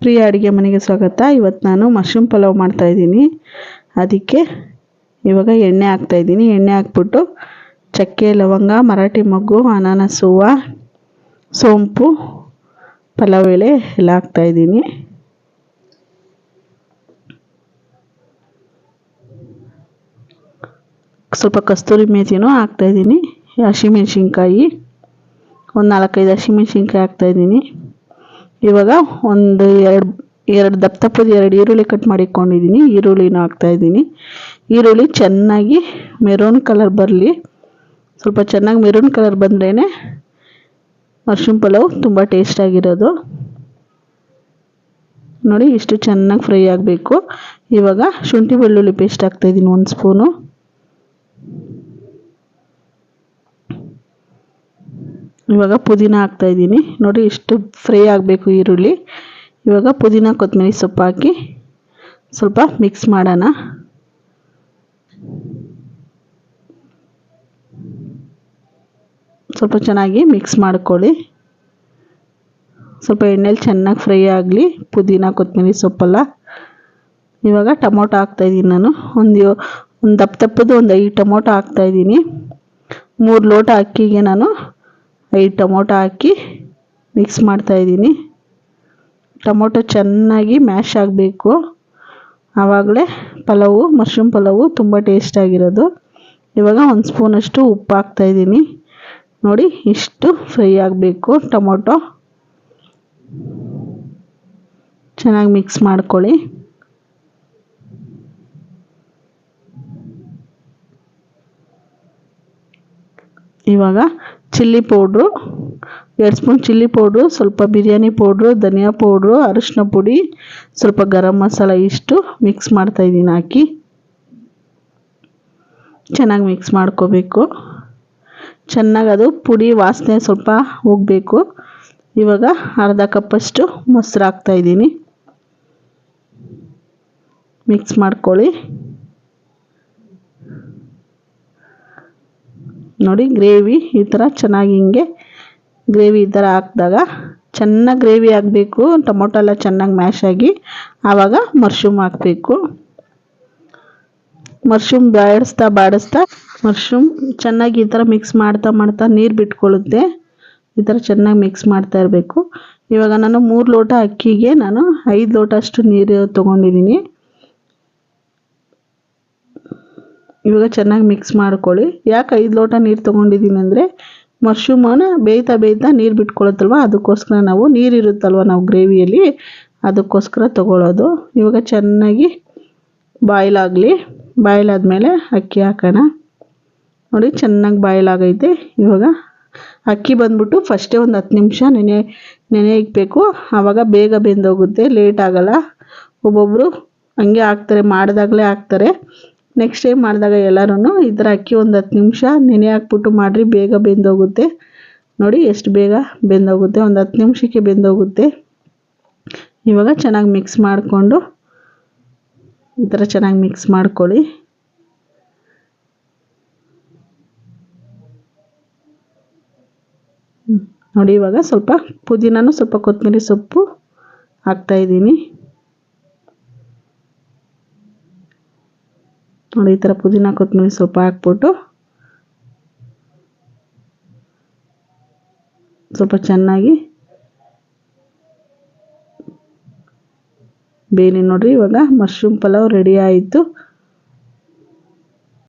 ಪ್ರಿಯ ಅಡುಗೆ ಮನೆಗೆ ಸ್ವಾಗತ. ಇವತ್ತು ನಾನು ಮಶ್ರೂಮ್ ಪಲಾವ್ ಮಾಡ್ತಾಯಿದ್ದೀನಿ ಅದಕ್ಕೆ ಇವಾಗ ಎಣ್ಣೆ ಹಾಕ್ತಾಯಿದ್ದೀನಿ ಎಣ್ಣೆ ಹಾಕ್ಬಿಟ್ಟು ಚಕ್ಕೆ, ಲವಂಗ, ಮರಾಠಿ ಮೊಗ್ಗು, ಅನಾನಸ್ ಸೋಂಪು, ಪಲಾವ್ ಎಲೆ ಎಲ್ಲ ಹಾಕ್ತಾಯಿದ್ದೀನಿ ಸ್ವಲ್ಪ ಕಸ್ತೂರಿ ಮೇಥಿನೂ ಹಾಕ್ತಾಯಿದ್ದೀನಿ ಹಸಿಮೆಣ್ಸಿನ್ಕಾಯಿ, ಒಂದು ನಾಲ್ಕೈದು ಹಸಿಮೆಣ್ಸಿನ್ಕಾಯಿ ಹಾಕ್ತಾಯಿದ್ದೀನಿ ಇವಾಗ ಒಂದು ಎರಡು ಎರಡು ದಪ್ಪ ದಪ್ಪದ ಎರಡು ಈರುಳ್ಳಿ ಕಟ್ ಮಾಡಿಕೊಂಡಿದ್ದೀನಿ ಈರುಳ್ಳಿನೂ ಹಾಕ್ತಾಯಿದ್ದೀನಿ ಈರುಳ್ಳಿ ಚೆನ್ನಾಗಿ ಮೆರೂನ್ ಕಲರ್ ಬರಲಿ. ಸ್ವಲ್ಪ ಚೆನ್ನಾಗಿ ಮೆರೂನ್ ಕಲರ್ ಬಂದ್ರೇ ಮಶ್ರೂಮ್ ಪಲಾವ್ ತುಂಬ ಟೇಸ್ಟಾಗಿರೋದು ನೋಡಿ, ಇಷ್ಟು ಚೆನ್ನಾಗಿ ಫ್ರೈ ಆಗಬೇಕು. ಇವಾಗ ಶುಂಠಿ ಬೆಳ್ಳುಳ್ಳಿ ಪೇಸ್ಟ್ ಹಾಕ್ತಾಯಿದ್ದೀನಿ ಒಂದು ಸ್ಪೂನು ಇವಾಗ ಪುದೀನ ಹಾಕ್ತಾಯಿದ್ದೀನಿ ನೋಡಿ ಇಷ್ಟು ಫ್ರೈ ಆಗಬೇಕು ಈರುಳ್ಳಿ. ಇವಾಗ ಪುದೀನ ಕೊತ್ತಂಬರಿ ಸೊಪ್ಪು ಹಾಕಿ ಸ್ವಲ್ಪ ಮಿಕ್ಸ್ ಮಾಡೋಣ. ಸ್ವಲ್ಪ ಚೆನ್ನಾಗಿ ಮಿಕ್ಸ್ ಮಾಡ್ಕೊಳ್ಳಿ. ಸ್ವಲ್ಪ ಎಣ್ಣೆಲಿ ಚೆನ್ನಾಗಿ ಫ್ರೈ ಆಗಲಿ ಪುದೀನ ಕೊತ್ತಂಬರಿ ಸೊಪ್ಪೆಲ್ಲ. ಇವಾಗ ಟೊಮೊಟೊ ಹಾಕ್ತಾಯಿದ್ದೀನಿ ನಾನು. ಒಂದು ಒಂದು ದಪ್ಪ ದಪ್ಪದು ಒಂದು ಐದು ಟೊಮೊಟೊ ಹಾಕ್ತಾಯಿದ್ದೀನಿ ಮೂರು ಲೋಟ ಅಕ್ಕಿಗೆ ನಾನು ಐದು ಟೊಮೊಟೊ ಹಾಕಿ ಮಿಕ್ಸ್ ಮಾಡ್ತಾಯಿದ್ದೀನಿ ಟೊಮೊಟೊ ಚೆನ್ನಾಗಿ ಮ್ಯಾಶ್ ಆಗಬೇಕು. ಆವಾಗಲೇ ಪಲಾವು, ಮಶ್ರೂಮ್ ಪಲಾವು ತುಂಬ ಟೇಸ್ಟಾಗಿರೋದು ಇವಾಗ ಒಂದು ಸ್ಪೂನಷ್ಟು ಉಪ್ಪು ಹಾಕ್ತಾಯಿದ್ದೀನಿ ನೋಡಿ, ಇಷ್ಟು ಫ್ರೈ ಆಗಬೇಕು ಟೊಮೊಟೊ. ಚೆನ್ನಾಗಿ ಮಿಕ್ಸ್ ಮಾಡ್ಕೊಳ್ಳಿ. ಇವಾಗ ಚಿಲ್ಲಿ ಪೌಡ್ರು, ಎರಡು ಸ್ಪೂನ್ ಚಿಲ್ಲಿ ಪೌಡ್ರು, ಸ್ವಲ್ಪ ಬಿರಿಯಾನಿ ಪೌಡ್ರು, ಧನಿಯಾ ಪೌಡ್ರು, ಅರಿಶಿನ ಪುಡಿ, ಸ್ವಲ್ಪ ಗರಂ ಮಸಾಲ ಇಷ್ಟು ಮಿಕ್ಸ್ ಮಾಡ್ತಾಯಿದ್ದೀನಿ ಹಾಕಿ. ಚೆನ್ನಾಗಿ ಮಿಕ್ಸ್ ಮಾಡ್ಕೋಬೇಕು. ಚೆನ್ನಾಗಿ ಅದು ಪುಡಿ ವಾಸನೆ ಸ್ವಲ್ಪ ಹೋಗಬೇಕು. ಇವಾಗ ಅರ್ಧ ಕಪ್ಪಷ್ಟು ಮೊಸರು ಹಾಕ್ತಾಯಿದ್ದೀನಿ ಮಿಕ್ಸ್ ಮಾಡ್ಕೊಳ್ಳಿ. ನೋಡಿ, ಗ್ರೇವಿ ಈ ಥರ ಚೆನ್ನಾಗಿ ಹಿಂಗೆ ಗ್ರೇವಿ ಈ ಥರ ಹಾಕಿದಾಗ ಚೆನ್ನಾಗಿ ಗ್ರೇವಿ ಆಗಬೇಕು, ಟೊಮೊಟೊ ಎಲ್ಲ ಚೆನ್ನಾಗಿ ಮ್ಯಾಶ್ ಆಗಿ ಆವಾಗ ಮಶ್ರೂಮ್ ಹಾಕಬೇಕು. ಮಶ್ರೂಮ್ ಬಾಡಿಸ್ತಾ ಬಾಡಿಸ್ತಾ ಮಶ್ರೂಮ್ ಚೆನ್ನಾಗಿ ಈ ಥರ ಮಿಕ್ಸ್ ಮಾಡ್ತಾ ಮಾಡ್ತಾ ನೀರು ಬಿಟ್ಕೊಳ್ಳುತ್ತೆ. ಈ ಥರ ಚೆನ್ನಾಗಿ ಮಿಕ್ಸ್ ಮಾಡ್ತಾ ಇರಬೇಕು. ಇವಾಗ ನಾನು ಮೂರು ಲೋಟ ಅಕ್ಕಿಗೆ ನಾನು ಐದು ಲೋಟ ಅಷ್ಟು ನೀರು ತೊಗೊಂಡಿದ್ದೀನಿ. ಇವಾಗ ಚೆನ್ನಾಗಿ ಮಿಕ್ಸ್ ಮಾಡ್ಕೊಳ್ಳಿ. ಯಾಕೆ ಐದು ಲೋಟ ನೀರು ತೊಗೊಂಡಿದ್ದೀನಿ ಅಂದರೆ ಮಶ್ರೂಮನ್ನ ಬೇಯ್ತಾ ಬೇಯ್ತಾ ನೀರು ಬಿಟ್ಕೊಳತ್ತಲ್ವ? ಅದಕ್ಕೋಸ್ಕರ ನಾವು ನೀರಿರುತ್ತಲ್ವ ನಾವು ಗ್ರೇವಿಯಲ್ಲಿ? ಅದಕ್ಕೋಸ್ಕರ ತೊಗೊಳ್ಳೋದು ಇವಾಗ ಚೆನ್ನಾಗಿ ಬಾಯ್ಲ್ ಆಗಲಿ ಬಾಯ್ಲ್ ಆದಮೇಲೆ ಅಕ್ಕಿ ಹಾಕೋಣ. ನೋಡಿ ಚೆನ್ನಾಗಿ ಬಾಯ್ಲ್ ಆಗೈತೆ ಇವಾಗ ಅಕ್ಕಿ ಬಂದ್ಬಿಟ್ಟು ಫಸ್ಟೇ ಒಂದು ಹತ್ತು ನಿಮಿಷ ನೆನೆ ನೆನೆ ಇಕ್ಬೇಕು ಆವಾಗ ಬೇಗ ಬೆಂದೋಗುತ್ತೆ. ಲೇಟ್ ಆಗೋಲ್ಲ. ಒಬ್ಬೊಬ್ಬರು ಹಂಗೆ ಹಾಕ್ತಾರೆ, ಮಾಡಿದಾಗಲೇ ಹಾಕ್ತಾರೆ. ನೆಕ್ಸ್ಟ್ ಟೈಮ್ ಮಾಡಿದಾಗ ಎಲ್ಲರೂ ಇದರ ಅಕ್ಕಿ ಒಂದು ಹತ್ತು ನಿಮಿಷ ನೆನೆ ಹಾಕ್ಬಿಟ್ಟು ಮಾಡಿರಿ, ಬೇಗ ಬೆಂದೋಗುತ್ತೆ. ನೋಡಿ ಎಷ್ಟು ಬೇಗ ಬೆಂದೋಗುತ್ತೆ, ಒಂದು ಹತ್ತು ನಿಮಿಷಕ್ಕೆ ಬೆಂದೋಗುತ್ತೆ. ಇವಾಗ ಚೆನ್ನಾಗಿ ಮಿಕ್ಸ್ ಮಾಡಿಕೊಂಡು, ಈ ಥರ ಚೆನ್ನಾಗಿ ಮಿಕ್ಸ್ ಮಾಡ್ಕೊಳ್ಳಿ. ನೋಡಿ ಇವಾಗ ಸ್ವಲ್ಪ ಪುದೀನೂ ಸ್ವಲ್ಪ ಕೊತ್ತಂಬರಿ ಸೊಪ್ಪು ಹಾಕ್ತಾಯಿದ್ದೀನಿ ನೋಡಿ, ಈ ಥರ ಪುದೀನ, ಕೊತ್ತಂಬರಿ ಸೊಪ್ಪು ಹಾಕ್ಬಿಟ್ಟು ಸ್ವಲ್ಪ ಚೆನ್ನಾಗಿ ಬೇಯಲಿ ನೋಡಿರಿ. ಇವಾಗ ಮಶ್ರೂಮ್ ಪಲಾವ್ ರೆಡಿ ಆಯಿತು.